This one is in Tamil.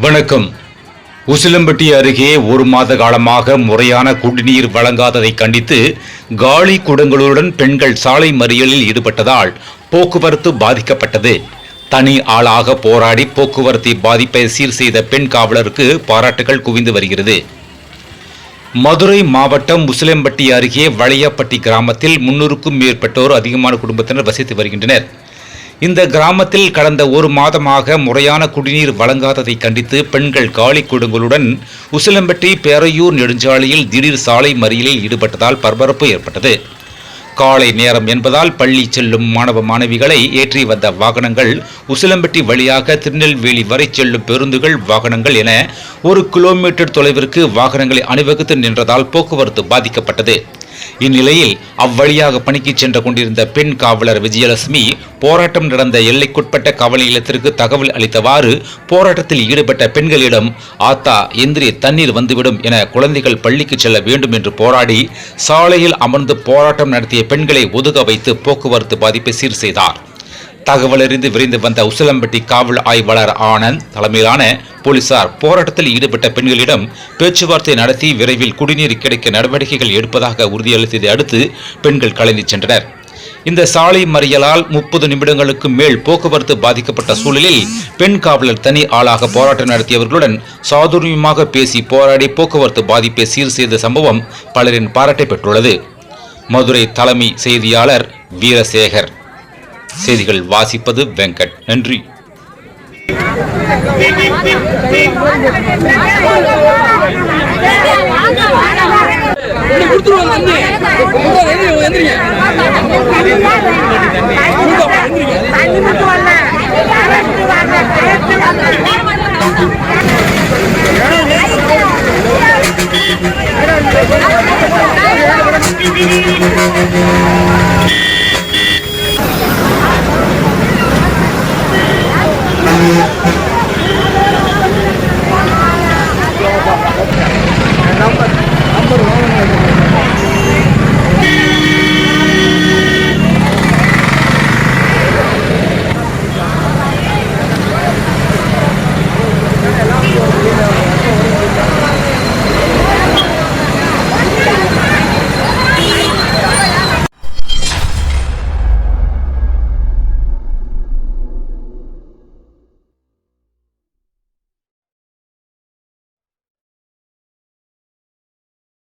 வணக்கம். உசிலம்பட்டி அருகே ஒரு மாத காலமாக முறையான குடிநீர் வழங்காததை கண்டித்து காலி குடங்களுடன் பெண்கள் சாலை மறியலில் ஈடுபட்டதால் போக்குவரத்து பாதிக்கப்பட்டது. தனி ஆளாக போராடி போக்குவரத்தை பாதிப்பை சீர் செய்த பெண் காவலருக்கு பாராட்டுகள் குவிந்து வருகிறது. மதுரை மாவட்டம் முசிலம்பட்டி அருகே வளையப்பட்டி கிராமத்தில் முன்னூறுக்கும் மேற்பட்டோர் அதிகமான குடும்பத்தினர் வசித்து வருகின்றனர். இந்த கிராமத்தில் கடந்த ஒரு மாதமாக முறையான குடிநீர் வழங்காததை கண்டித்து பெண்கள் காலி குடங்களுடன் உசிலம்பட்டி பேரையூர் நெடுஞ்சாலையில் திடீர் சாலை மறியலில் ஈடுபட்டதால் பரபரப்பு ஏற்பட்டது. காலை நேரம் என்பதால் பள்ளி செல்லும் மாணவ மாணவிகளை ஏற்றி வந்த வாகனங்கள் உசிலம்பட்டி வழியாக திருநெல்வேலி வரை செல்லும் பேருந்துகள் வாகனங்கள் என ஒரு கிலோமீட்டர் தொலைவிற்கு வாகனங்களை அணிவகுத்து நின்றதால் போக்குவரத்து பாதிக்கப்பட்டது. இந்நிலையில் அவ்வழியாக பணிக்கு சென்று கொண்டிருந்த பெண் காவலர் விஜயலட்சுமி போராட்டம் நடந்த எல்லைக்குட்பட்ட காவல் நிலையத்திற்கு தகவல் அளித்தவாறு போராட்டத்தில் ஈடுபட்ட பெண்களிடம் ஆத்தா எந்திரி தண்ணீர் வந்துவிடும் என குழந்தைகள் பள்ளிக்கு செல்ல வேண்டும் என்று போராடி சாலையில் அமர்ந்து போராட்டம் நடத்திய பெண்களை ஒதுக வைத்து போக்குவரத்து பாதிப்பை சீர் செய்தார். தகவலறிந்து விரைந்து வந்த உசிலம்பட்டி காவல் ஆய்வாளர் ஆனந்த் தலைமையிலான போலீசார் போராட்டத்தில் ஈடுபட்ட பெண்களிடம் பேச்சுவார்த்தை நடத்தி விரைவில் குடிநீர் கிடைக்க நடவடிக்கைகள் எடுப்பதாக உறுதியளித்ததை அடுத்து பெண்கள் கலைந்து சென்றனர். இந்த சாலை மறியலால் முப்பது நிமிடங்களுக்கு மேல் போக்குவரத்து பாதிக்கப்பட்ட சூழலில் பெண் காவலர் தனி ஆளாக போராட்டம் நடத்தியவர்களுடன் சாதுரியமாக பேசி போராடி போக்குவரத்து பாதிப்பை சீர் செய்த சம்பவம் பலரின் பாராட்டை பெற்றுள்ளது. மதுரை தலைமை செய்தியாளர் வீரசேகர். செய்திகள் வாசிப்பது வெங்கட் நன்றி Thank you.